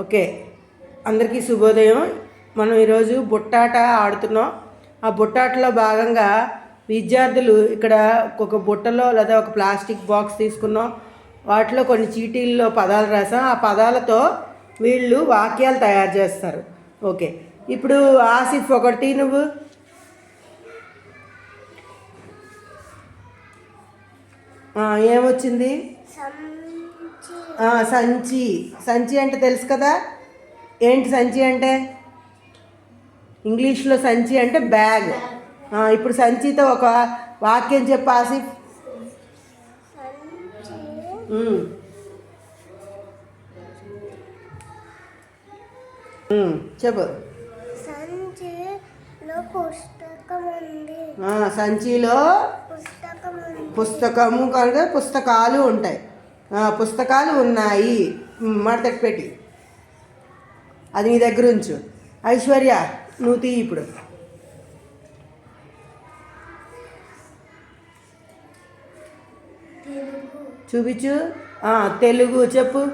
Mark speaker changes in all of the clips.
Speaker 1: Okay. అందరికీ శుభోదయం. మనం ఈరోజు బుట్టాట ఆడుతున్నాం. ఆ బుట్టాటలో భాగంగా విద్యార్థులు ఇక్కడ ఒక బుట్టలో లేదా ఒక ప్లాస్టిక్ బాక్స్ తీసుకున్నాం. వాటిలో కొన్ని చీటీల్లో పదాలు రాసాం. ఆ పదాలతో వీళ్ళు వాక్యాలు తయారు చేస్తారు. ఓకే. ఇప్పుడు ఆసిఫ్ ఒకటి నువ్వు? ఏమొచ్చింది? సంచి. సంచి అంటే తెలుసు కదా? ఏంటి సంచి అంటే? ఇంగ్లీష్లో సంచి అంటే బ్యాగ్. ఇప్పుడు సంచితో ఒక వాక్యం చెప్పు ఆసిఫ్. ఉమ్. ఉమ్, చెప్పు.
Speaker 2: సంచిలో
Speaker 1: పుస్తకము కనుక పుస్తకాలు ఉంటాయి. పుస్తకాలు ఉన్నాయి. మడతకి పెట్టి అది నీ దగ్గర ఉంచు. ఐశ్వర్య నువ్వు తీ ఇప్పుడు. చూపించు. తెలుగు చెప్పు.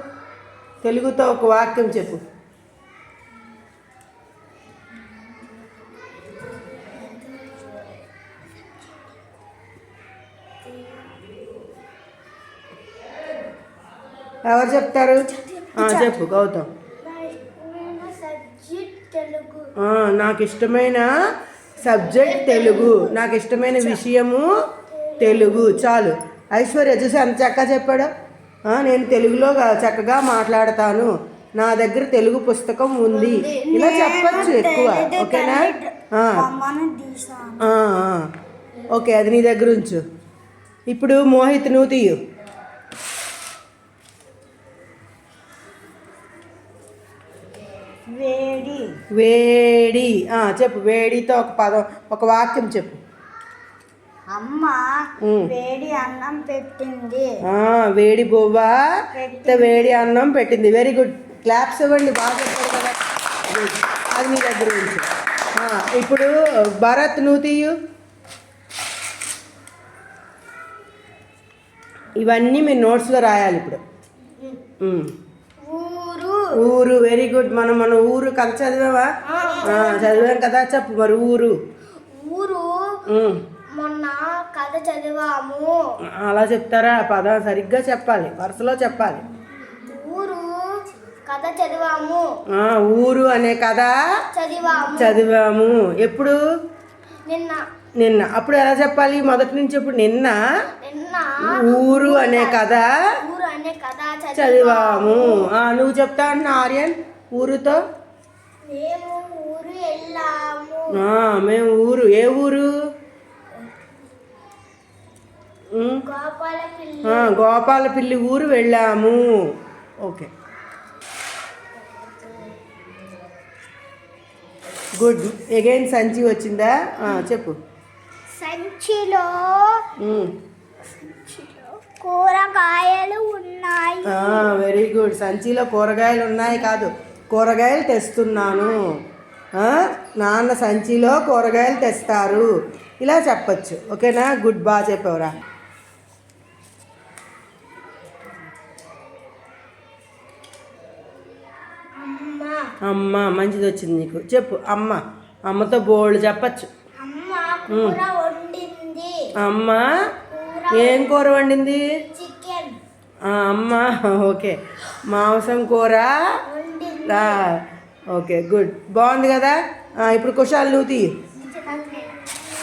Speaker 1: తెలుగుతో ఒక వాక్యం చెప్పు. ఎవరు చెప్తారు? చెప్పు గౌతమ్. నాకు ఇష్టమైన సబ్జెక్ట్ తెలుగు. నాకు ఇష్టమైన విషయము తెలుగు. చాలు. ఐశ్వర్య చూసి అంత చక్కగా చెప్పాడు? నేను తెలుగులో చక్కగా మాట్లాడతాను. నా దగ్గర తెలుగు పుస్తకం ఉంది. ఇలా చెప్పచ్చు ఎక్కువ ఓకేనా. ఓకే అది నీ దగ్గర ఉంచు. ఇప్పుడు మోహిత్ నువ్వు తీయు.
Speaker 2: వేడి.
Speaker 1: వేడి. ఆ, చెప్పు వేడితో ఒక పదం ఒక వాక్యం చెప్పు.
Speaker 2: అమ్మ. వేడి అన్నం పెట్టింది.
Speaker 1: ఆ, వేడి బొవ్వ వేడి అన్నం పెట్టింది. వెరీ గుడ్ క్లాప్స్ ఇవ్వండి బాగా చెప్పారు కదా. అది మీ దగ్గర ఆ, ఇప్పుడు భరత్ నువ్వు తీయు. ఇవన్నీ మీరు నోట్స్లో రాయాలి ఇప్పుడు.
Speaker 2: ఊరు
Speaker 1: వెరీ గుడ్ మనం మన ఊరు కథ చదివావా? చదివాం కదా చెప్పు మరి ఊరు.
Speaker 2: ఊరు. మొన్న కథ చదివాము.
Speaker 1: అలా చెప్తారా? పదం సరిగ్గా చెప్పాలి వరుసలో చెప్పాలి.
Speaker 2: ఊరు కథ చదివాము.
Speaker 1: ఊరు అనే కథ
Speaker 2: చదివాము.
Speaker 1: చదివాము. ఎప్పుడు?
Speaker 2: నిన్న.
Speaker 1: నిన్న. అప్పుడు ఎలా చెప్పాలి? మొదటి నుంచి ఇప్పుడు నిన్న
Speaker 2: నిన్న
Speaker 1: ఊరు అనే కథ
Speaker 2: ఊరు అనే కథ చదివాము.
Speaker 1: నువ్వు చెప్తా అన్న ఆర్యన్? ఊరుతో?
Speaker 2: మేము ఊరు వెళ్ళాము.
Speaker 1: ఆ, మేము ఊరు. ఏ ఊరు?
Speaker 2: గోపాలపిల్లి
Speaker 1: ఊరు వెళ్ళాము. ఓకే. గుడ్. ఎగైన్ సంచి వచ్చిందా? చెప్పు.
Speaker 2: సంచిలో. కూరగాయలు ఉన్నాయి.
Speaker 1: వెరీ గుడ్ సంచిలో కూరగాయలు ఉన్నాయి కాదు. కూరగాయలు తెస్తున్నాను. నాన్న సంచిలో కూరగాయలు తెస్తారు. ఇలా చెప్పచ్చు. ఓకేనా గుడ్ బాగా చెప్పావురా.
Speaker 2: అమ్మ
Speaker 1: మంచిది వచ్చింది నీకు. చెప్పు అమ్మ. అమ్మతో బోల్డ్ చెప్పచ్చు.
Speaker 2: అమ్మ
Speaker 1: ఏం కూర వండింది? అమ్మ ఓకే. మాంసం కూర? Okay good. బాగుంది కదా? ఇప్పుడు కుషాలు నువ్వు